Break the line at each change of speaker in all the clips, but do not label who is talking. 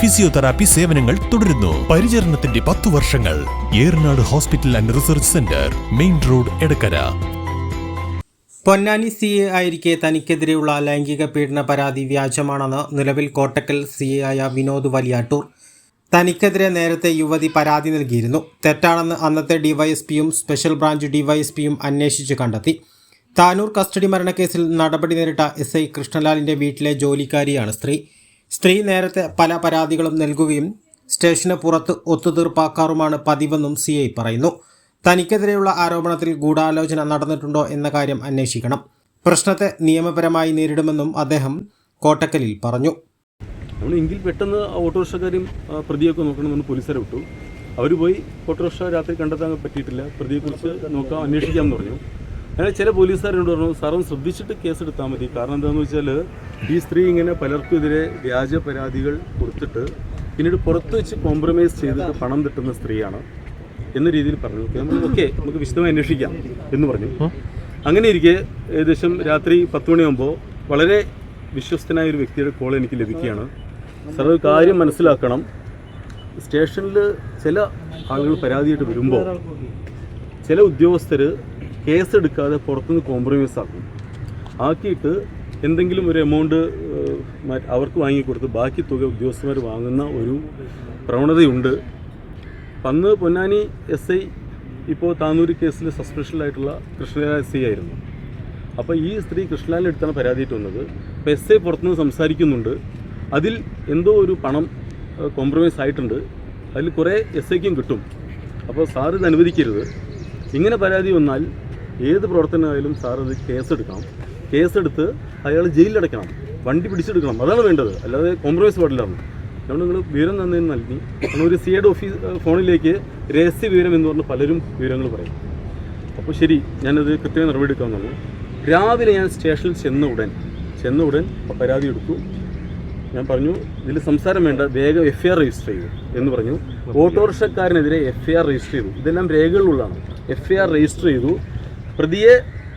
physiotherapy സേവനങ്ങൾ തുടരുന്നു. പരിചരണത്തിന്റെ പത്തു വർഷങ്ങൾ. Eranad hospital and research centre main road Edakkara.
Ponnani C A ആയിരിക്കെ തനിക്കെതിരെയുള്ള ലൈംഗിക പീഡന പരാതി വ്യാജമാണെന്ന് നിലവിൽ കോട്ടക്കൽ സി എ ആയ വിനോദ് വലിയാട്ടൂർ തനിക്കെതിരെ നേരത്തെ യുവതി പരാതി നൽകിയിരുന്നു. തെറ്റാണെന്ന് അന്നത്തെ ഡിവൈഎസ്പിയും സ്പെഷ്യൽ ബ്രാഞ്ച് ഡിവൈഎസ്പിയും അന്വേഷിച്ച് കണ്ടെത്തി. താനൂർ കസ്റ്റഡി മരണക്കേസിൽ നടപടി നേരിട്ട എസ് ഐ കൃഷ്ണലാലിന്റെ വീട്ടിലെ ജോലിക്കാരിയാണ് സ്ത്രീ. സ്ത്രീ നേരത്തെ പല പരാതികളും നൽകുകയും സ്റ്റേഷന് പുറത്ത് ഒത്തുതീർപ്പാക്കാറുമാണ് പതിവെന്നും സി ഐ പറയുന്നു. തനിക്കെതിരെയുള്ള ആരോപണത്തിൽ ഗൂഢാലോചന നടന്നിട്ടുണ്ടോ എന്ന കാര്യം അന്വേഷിക്കണം. പ്രശ്നത്തെ നിയമപരമായി നേരിടുമെന്നും അദ്ദേഹം കോട്ടക്കലിൽ പറഞ്ഞു.
നമ്മൾ എങ്കിൽ പെട്ടെന്ന് ഓട്ടോറിക്ഷക്കാരും പ്രതിയൊക്കെ നോക്കണമെന്ന് പോലീസുകാരെ വിട്ടു. അവർ പോയി ഓട്ടോറിക്ഷ രാത്രി കണ്ടെത്താൻ പറ്റിയിട്ടില്ല. പ്രതിയെക്കുറിച്ച് നോക്കാം അന്വേഷിക്കാമെന്ന് പറഞ്ഞു. അങ്ങനെ ചില പോലീസുകാരോട് പറഞ്ഞു സാറും ശ്രദ്ധിച്ചിട്ട് കേസ് എടുത്താൽ മതി. കാരണം എന്താണെന്ന് വെച്ചാൽ ഈ സ്ത്രീ ഇങ്ങനെ പലർക്കുമെതിരെ വ്യാജ പരാതികൾ കൊടുത്തിട്ട് പിന്നീട് പുറത്ത് വെച്ച് കോംപ്രമൈസ് ചെയ്തിട്ട് പണം കിട്ടുന്ന സ്ത്രീയാണ് എന്ന രീതിയിൽ പറഞ്ഞു. നമ്മൾ ഓക്കെ നമുക്ക് വിശദമായി അന്വേഷിക്കാം എന്ന് പറഞ്ഞു. അങ്ങനെ ഇരിക്കെ ഏകദേശം രാത്രി പത്ത് മണിയാകുമ്പോൾ വളരെ വിശ്വസ്തനായ ഒരു വ്യക്തിയുടെ കോൾ എനിക്ക് ലഭിക്കുകയാണ്. സാർ ഒരു കാര്യം മനസ്സിലാക്കണം. സ്റ്റേഷനിൽ ചില ആളുകൾ പരാതിയായിട്ട് വരുമ്പോൾ ചില ഉദ്യോഗസ്ഥർ കേസെടുക്കാതെ പുറത്തുനിന്ന് കോംപ്രമൈസ് ആക്കും. ആക്കിയിട്ട് എന്തെങ്കിലും ഒരു എമൗണ്ട് അവർക്ക് വാങ്ങിക്കൊടുത്ത് ബാക്കി തുക ഉദ്യോഗസ്ഥന്മാർ വാങ്ങുന്ന ഒരു പ്രവണതയുണ്ട്. അന്ന് പൊന്നാനി എസ് ഐ ഇപ്പോൾ താനൂര് കേസിൽ സസ്പെഷ്യലായിട്ടുള്ള കൃഷ്ണലാൽ എസ് ഐ ആയിരുന്നു. അപ്പോൾ ഈ സ്ത്രീ കൃഷ്ണലാലിന്റെ അടുത്താണ് പരാതിയിട്ട് വന്നത്. അപ്പോൾ എസ് ഐ പുറത്തുനിന്ന് സംസാരിക്കുന്നുണ്ട്. അതിൽ എന്തോ ഒരു പണം കോംപ്രമൈസ് ആയിട്ടുണ്ട്. അതിൽ കുറേ എസ് ഐക്കും കിട്ടും. അപ്പോൾ സാർ ഇത് അനുവദിക്കരുത്. ഇങ്ങനെ പരാതി വന്നാൽ ഏത് പ്രവർത്തനമായാലും സാർ അത് കേസെടുക്കണം. കേസെടുത്ത് അയാൾ ജയിലിലടയ്ക്കണം. വണ്ടി പിടിച്ചെടുക്കണം. അതാണ് വേണ്ടത്. അല്ലാതെ കോംപ്രമൈസ് പാടില്ലാന്ന്. അതുകൊണ്ട് നിങ്ങൾ വിവരം തന്നതിന് നൽകി ഒരു സി എഡ് ഓഫീസ് ഫോണിലേക്ക് രഹസ്യ വിവരം എന്ന് പറഞ്ഞ് പലരും വിവരങ്ങൾ പറയും. അപ്പോൾ ശരി ഞാനത് കൃത്യമായി നടപടിയെടുക്കാൻ തന്നു രാവിലെ ഞാൻ സ്റ്റേഷനിൽ ചെന്ന ഉടൻ ചെന്ന ഉടൻ പരാതി എടുത്തു. ഞാൻ പറഞ്ഞു ഇതിൽ സംസാരം വേണ്ട. വേഗം എഫ് ഐ ആർ രജിസ്റ്റർ ചെയ്തു എന്ന് പറഞ്ഞു. ഓട്ടോറിക്ഷക്കാരനെതിരെ എഫ് ഐ ആർ രജിസ്റ്റർ ചെയ്തു. ഇതെല്ലാം രേഖകളിലുള്ളതാണ്. എഫ് ഐ ആർ രജിസ്റ്റർ ചെയ്തു. പ്രതിയെ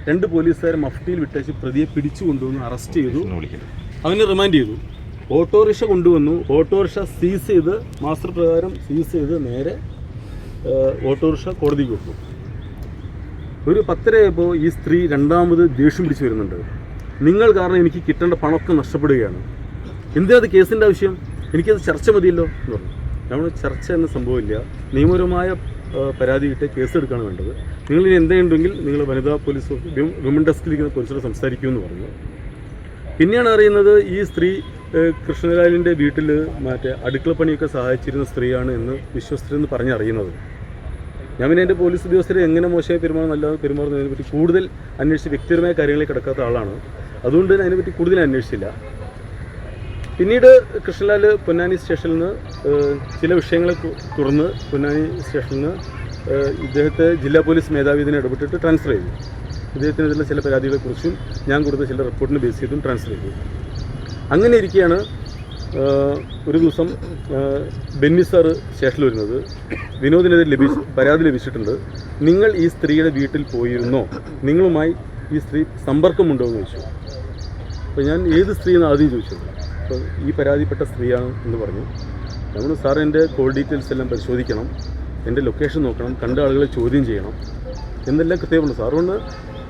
രണ്ട് പോലീസുകാർ മഫ്റ്റിയിൽ വിട്ടേച്ച് പ്രതിയെ പിടിച്ചു കൊണ്ടുവന്ന് അറസ്റ്റ് ചെയ്തു. അവനെ റിമാൻഡ് ചെയ്തു. ഓട്ടോറിക്ഷ കൊണ്ടുവന്നു. ഓട്ടോറിക്ഷ സീസ് ചെയ്ത് മാസ്റ്റർ പ്രകാരം സീസ് ചെയ്ത് നേരെ ഓട്ടോറിക്ഷ കോടതിക്ക് കൊടുത്തു. ഒരു പത്തരയായപ്പോൾ ഈ സ്ത്രീ രണ്ടാമത് ദേഷ്യം പിടിച്ച് വരുന്നുണ്ട്. നിങ്ങൾ കാരണം എനിക്ക് കിട്ടേണ്ട പണമൊക്കെ നഷ്ടപ്പെടുകയാണ്. എന്തിനത് കേസിന്റെ ആവശ്യം? എനിക്കത് ചർച്ച മതിയല്ലോ എന്ന് പറഞ്ഞു. നമ്മൾ ചർച്ച എന്ന സംഭവമില്ല. നിയമപരമായ ആ, പരാതി കിട്ടിയ കേസ് എടുക്കുകയാണ് വേണ്ടത് നിങ്ങൾ ഇനി എന്തെങ്കിലും നിങ്ങൾ വനിതാ പോലീസ് വിമൻ ഡെസ്കിലിരിക്കുന്ന പോലീസോട് സംസാരിക്കുമെന്ന് പറഞ്ഞു. പിന്നെയാണ് അറിയുന്നത് ഈ സ്ത്രീ കൃഷ്ണലാലിന്റെ വീട്ടിൽ മറ്റേ അടുക്കളപ്പണിയൊക്കെ സഹായിച്ചിരുന്ന സ്ത്രീയാണ് എന്ന് വിശ്വസ്തരെന്ന് പറഞ്ഞറിയുന്നത്. ഞാൻ പിന്നെ എന്റെ പോലീസ് ഉദ്യോഗസ്ഥരെ എങ്ങനെ മോശമായി പെരുമാറും അല്ലാതെ പെരുമാറുന്നതിനെപ്പറ്റി കൂടുതൽ അന്വേഷിച്ച് വ്യക്തിപരമായ കാര്യങ്ങളിൽ കിടക്കാത്ത ആളാണ്. അതുകൊണ്ട് തന്നെ അതിനെപ്പറ്റി കൂടുതൽ അന്വേഷിച്ചില്ല. പിന്നീട് കൃഷ്ണലാൽ പൊന്നാനി സ്റ്റേഷനിൽ നിന്ന് ചില വിഷയങ്ങളെ തുടർന്ന് പൊന്നാനി സ്റ്റേഷനിൽ നിന്ന് ഇദ്ദേഹത്തെ ജില്ലാ പോലീസ് മേധാവി ഇതിനെ ഇടപെട്ടിട്ട് ട്രാൻസ്ഫർ ചെയ്തു. ഇദ്ദേഹത്തിനെതിരെ ചില പരാതികളെക്കുറിച്ചും ഞാൻ കൊടുത്ത ചില റിപ്പോർട്ടിന് ബേസ് ചെയ്തും ട്രാൻസ്ഫർ ചെയ്തു. അങ്ങനെ ഇരിക്കുകയാണ് ഒരു ദിവസം ബെന്നി സാറ് സ്റ്റേഷനിൽ വരുന്നത്. വിനോദിനെതിരെ ലഭിച്ച് പരാതി ലഭിച്ചിട്ടുണ്ട്. നിങ്ങൾ ഈ സ്ത്രീയുടെ വീട്ടിൽ പോയിരുന്നോ? നിങ്ങളുമായി ഈ സ്ത്രീ സമ്പർക്കമുണ്ടോ? എന്ന് ചോദിച്ചു. അപ്പോൾ ഞാൻ ഏത് സ്ത്രീ എന്ന് ആദ്യം ചോദിച്ചത്. അപ്പോൾ ഈ പരാതിപ്പെട്ട സ്ത്രീയാണ് എന്ന് പറഞ്ഞു. നമ്മൾ സാർ എന്റെ കോൾ ഡീറ്റെയിൽസ് എല്ലാം പരിശോധിക്കണം. എന്റെ ലൊക്കേഷൻ നോക്കണം. കണ്ട ആളുകളെ ചോദ്യം ചെയ്യണം. എന്നെല്ലാം കൃത്യമുണ്ട് സാർ അതുകൊണ്ട്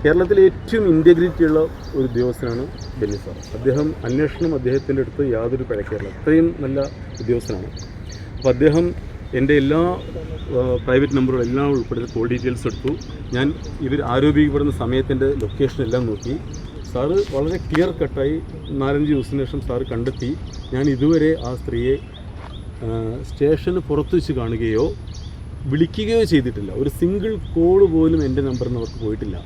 കേരളത്തിലെ ഏറ്റവും ഇന്റഗ്രിറ്റി ഉള്ള ഒരു ഉദ്യോഗസ്ഥനാണ് ബെന്നി സാർ. അദ്ദേഹം അന്വേഷണം അദ്ദേഹത്തിന്റെ അടുത്ത് യാതൊരു പിഴക്കേറില്ല അത്രയും നല്ല ഉദ്യോഗസ്ഥനാണ്. അപ്പോൾ അദ്ദേഹം എന്റെ എല്ലാ പ്രൈവറ്റ് നമ്പറുകളും എല്ലാം ഉൾപ്പെടുത്തി കോൾ ഡീറ്റെയിൽസ് എടുത്തു. ഞാൻ ഇവർ ആരോപിക്കപ്പെടുന്ന സമയത്തിന്റെ ലൊക്കേഷൻ എല്ലാം നോക്കി. സാറ് വളരെ ക്ലിയർ കട്ടായി നാലഞ്ച് ദിവസത്തിന് ശേഷം സാറ് കണ്ടെത്തി. ഞാൻ ഇതുവരെ ആ സ്ത്രീയെ സ്റ്റേഷന് പുറത്ത് വെച്ച് കാണുകയോ വിളിക്കുകയോ ചെയ്തിട്ടില്ല. ഒരു സിംഗിൾ കോൾ പോലും എന്റെ നമ്പറിൽ നിന്ന് അവർക്ക് പോയിട്ടില്ല.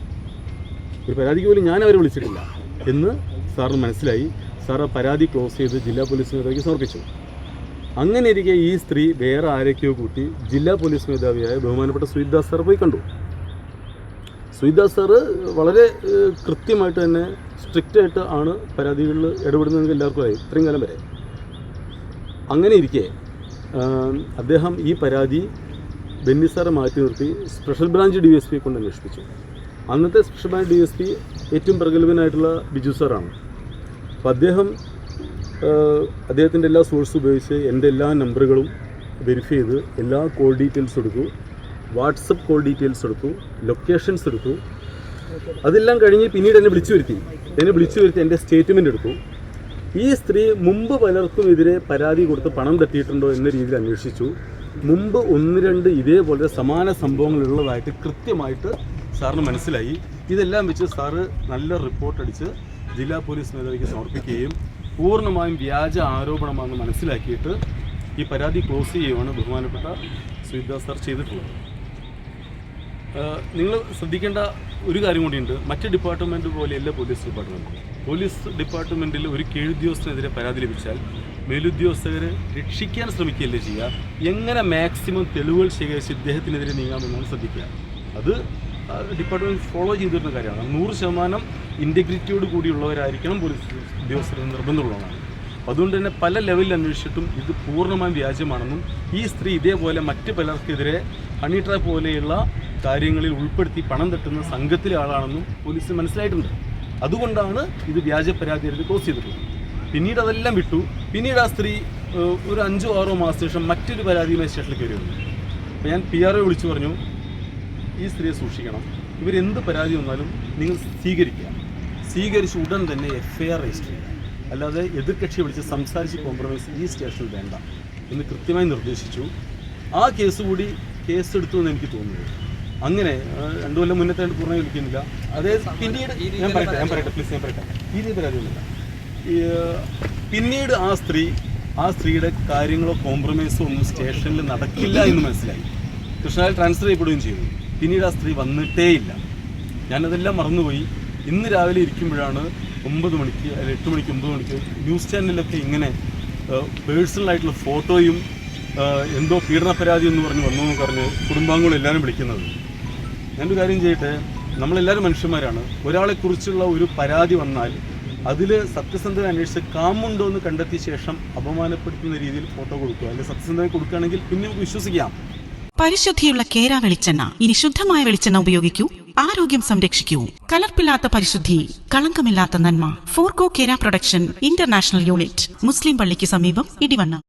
ഒരു പരാതിക്ക് പോലും ഞാൻ അവരെ വിളിച്ചിട്ടില്ല എന്ന് സാറിന് മനസ്സിലായി. സാർ ആ പരാതി ക്ലോസ് ചെയ്ത് ജില്ലാ പോലീസ് മേധാവിക്ക് സമർപ്പിച്ചു. അങ്ങനെ ഇരിക്കെ ഈ സ്ത്രീ വേറെ ആരൊക്കെയോ കൂട്ടി ജില്ലാ പോലീസ് മേധാവിയായ ബഹുമാനപ്പെട്ട സുയിദാസ് സാർ പോയി കണ്ടു. സുയിദാസ് സാറ് വളരെ കൃത്യമായിട്ട് തന്നെ സ്ട്രിക്റ്റ് ആയിട്ട് ആണ് പരാതികളിൽ ഇടപെടുന്നതെങ്കിൽ എല്ലാവർക്കും ആയി ഇത്രയും കാലം വരെ. അങ്ങനെ ഇരിക്കെ അദ്ദേഹം ഈ പരാതി ബെന്നി സാറെ മാറ്റി നിർത്തി special branch D S P കൊണ്ട് അന്വേഷിപ്പിച്ചു. അന്നത്തെ special branch D S P ഏറ്റവും പ്രഗത്ഭനായിട്ടുള്ള ബിജു സാറാണ്. അപ്പോൾ അദ്ദേഹം അദ്ദേഹത്തിന്റെ എല്ലാ സോഴ്സും ഉപയോഗിച്ച് എന്റെ എല്ലാ നമ്പറുകളും വെരിഫൈ ചെയ്ത് എല്ലാ കോൾ ഡീറ്റെയിൽസ് എടുത്തു. വാട്സപ്പ് കോൾ ഡീറ്റെയിൽസ് എടുത്തു ലൊക്കേഷൻസ് എടുത്തു. അതെല്ലാം കഴിഞ്ഞ് പിന്നീട് എന്നെ വിളിച്ചു വരുത്തി. എന്നെ വിളിച്ചു വരുത്തി എന്റെ സ്റ്റേറ്റ്മെന്റ് എടുത്തു. ഈ സ്ത്രീ മുമ്പ് പലർക്കും എതിരെ പരാതി കൊടുത്ത് പണം തട്ടിയിട്ടുണ്ടോ എന്ന രീതിയിൽ അന്വേഷിച്ചു. മുമ്പ് ഒന്ന് രണ്ട് ഇതേപോലെ സമാന സംഭവങ്ങൾ ഉള്ളതായിട്ട് കൃത്യമായിട്ട് സാറിന് മനസ്സിലായി. ഇതെല്ലാം വെച്ച് സാറ് നല്ല റിപ്പോർട്ട് അടിച്ച് ജില്ലാ പോലീസ് മേധാവിക്ക് സമർപ്പിക്കുകയും പൂർണമായും വ്യാജ ആരോപണമാണെന്ന് മനസ്സിലാക്കിയിട്ട് ഈ പരാതി ക്ലോസ് ചെയ്യുകയാണ് ബഹുമാനപ്പെട്ട സുവിദാസ് സാർ ചെയ്തിട്ടുള്ളത്. നിങ്ങൾ ശ്രദ്ധിക്കേണ്ട ഒരു കാര്യം കൂടിയുണ്ട്. മറ്റ് ഡിപ്പാർട്ട്മെന്റ് പോലെയല്ല പോലീസ് ഡിപ്പാർട്ട്മെന്റ് പോലീസ് ഡിപ്പാർട്ട്മെന്റിൽ ഒരു കീഴുദ്യോഗസ്ഥനെതിരെ പരാതി ലഭിച്ചാൽ മേലുദ്യോഗസ്ഥരെ രക്ഷിക്കാൻ ശ്രമിക്കുകയല്ലേ ചെയ്യുക? എങ്ങനെ മാക്സിമം തെളിവുകൾ ശേഖരിച്ച് ഇദ്ദേഹത്തിനെതിരെ നീങ്ങാമെന്നാണ് ശ്രദ്ധിക്കുക. അത് ഡിപ്പാർട്ട്മെന്റ് ഫോളോ ചെയ്തു വരുന്ന കാര്യമാണ്. നൂറ് ശതമാനം ഇന്റഗ്രിറ്റിയോട് കൂടിയുള്ളവരായിരിക്കണം പോലീസ് ഉദ്യോഗസ്ഥർ നിർബന്ധമുള്ളതാണ് അതുകൊണ്ട് തന്നെ പല ലെവലിൽ അന്വേഷിച്ചിട്ടും ഇത് പൂർണമായും വ്യാജമാണെന്നും ഈ സ്ത്രീ ഇതേപോലെ മറ്റ് പലർക്കെതിരെ ഹണി ട്രാപ്പ് പോലെയുള്ള കാര്യങ്ങളിൽ ഉൾപ്പെടുത്തി പണം തട്ടുന്ന സംഘത്തിലെ ആളാണെന്നും പോലീസ് മനസ്സിലായിട്ടുണ്ട്. അതുകൊണ്ടാണ് ഇത് വ്യാജ പരാതി എടുത്ത് ക്ലോസ് ചെയ്തിട്ടുള്ളത്. പിന്നീട് അതെല്ലാം വിട്ടു. പിന്നീട് ആ സ്ത്രീ ഒരു അഞ്ചോ ആറോ മാസത്തിന് ശേഷം മറ്റൊരു പരാതിയുമായി സ്റ്റേഷനിൽ കയറി വന്നു അപ്പോൾ ഞാൻ പി ആർ ഒ വിളിച്ചു പറഞ്ഞു ഈ സ്ത്രീയെ സൂക്ഷിക്കണം. ഇവരെന്ത് പരാതി വന്നാലും നിങ്ങൾ സ്വീകരിക്കുക. സ്വീകരിച്ച് ഉടൻ തന്നെ എഫ് ഐ ആർ രജിസ്റ്റർ ചെയ്യുക. അല്ലാതെ എതിർകക്ഷി വിളിച്ച് സംസാരിച്ച് കോംപ്രമൈസ് ഈ സ്റ്റേഷനിൽ വേണ്ട എന്ന് കൃത്യമായി നിർദ്ദേശിച്ചു. ആ കേസ് കൂടി കേസെടുത്തു എന്ന് എനിക്ക് തോന്നുന്നു. അങ്ങനെ രണ്ടു കൊല്ലം മുന്നത്തെ പൂർണ വിളിക്കുന്നില്ല. അതേ പിന്നീട് ഞാൻ പറയട്ടെ ഞാൻ പറയട്ടെ പ്ലീസ് ഞാൻ പറയട്ടെ. ഈ രീതി പരാതിയൊന്നുമില്ല. പിന്നീട് ആ സ്ത്രീ ആ സ്ത്രീയുടെ കാര്യങ്ങളോ കോംപ്രമൈസോ ഒന്നും സ്റ്റേഷനിൽ നടക്കില്ല എന്ന് മനസ്സിലായി. കൃഷ്ണയിൽ ട്രാൻസ്ഫർ ചെയ്യപ്പെടുകയും ചെയ്തു. പിന്നീട് ആ സ്ത്രീ വന്നിട്ടേയില്ല. ഞാനതെല്ലാം മറന്നുപോയി. ഇന്ന് രാവിലെ ഇരിക്കുമ്പോഴാണ് ഒമ്പത് മണിക്ക് അല്ലെങ്കിൽ എട്ട് മണിക്ക് ഒമ്പത് മണിക്ക് ന്യൂസ് ചാനലിലൊക്കെ ഇങ്ങനെ പേഴ്സണലായിട്ടുള്ള ഫോട്ടോയും എന്തോ പീഡന പരാതി എന്ന് പറഞ്ഞ് വന്നു എന്ന് പറഞ്ഞ് കുടുംബാംഗങ്ങളെല്ലാവരും വിളിക്കുന്നത്. ഞാനൊരു കാര്യം ചെയ്യട്ടെ? നമ്മളെല്ലാവരും മനുഷ്യന്മാരാണ്. ഒരാളെക്കുറിച്ചുള്ള ഒരു പരാതി വന്നാൽ അതിൽ സത്യസന്ധത അന്വേഷിച്ച് കാമുണ്ടോ എന്ന് കണ്ടെത്തിയ ശേഷം അപമാനപ്പെടുത്തുന്ന രീതിയിൽ ഫോട്ടോ കൊടുക്കുക. അല്ലെങ്കിൽ സത്യസന്ധത കൊടുക്കുകയാണെങ്കിൽ പിന്നെ നമുക്ക് വിശ്വസിക്കാം.
പരിശുദ്ധിയുള്ള കേര വെളിച്ചെണ്ണ. ഇനി ശുദ്ധമായ വെളിച്ചെണ്ണ ഉപയോഗിക്കൂ. ആരോഗ്യം സംരക്ഷിക്കൂ. കലർപ്പില്ലാത്ത പരിശുദ്ധി കളങ്കമില്ലാത്ത നന്മ. Forco Kera production international unit മുസ്ലിം പള്ളിക്ക് സമീപം ഇടിവണ്ണ.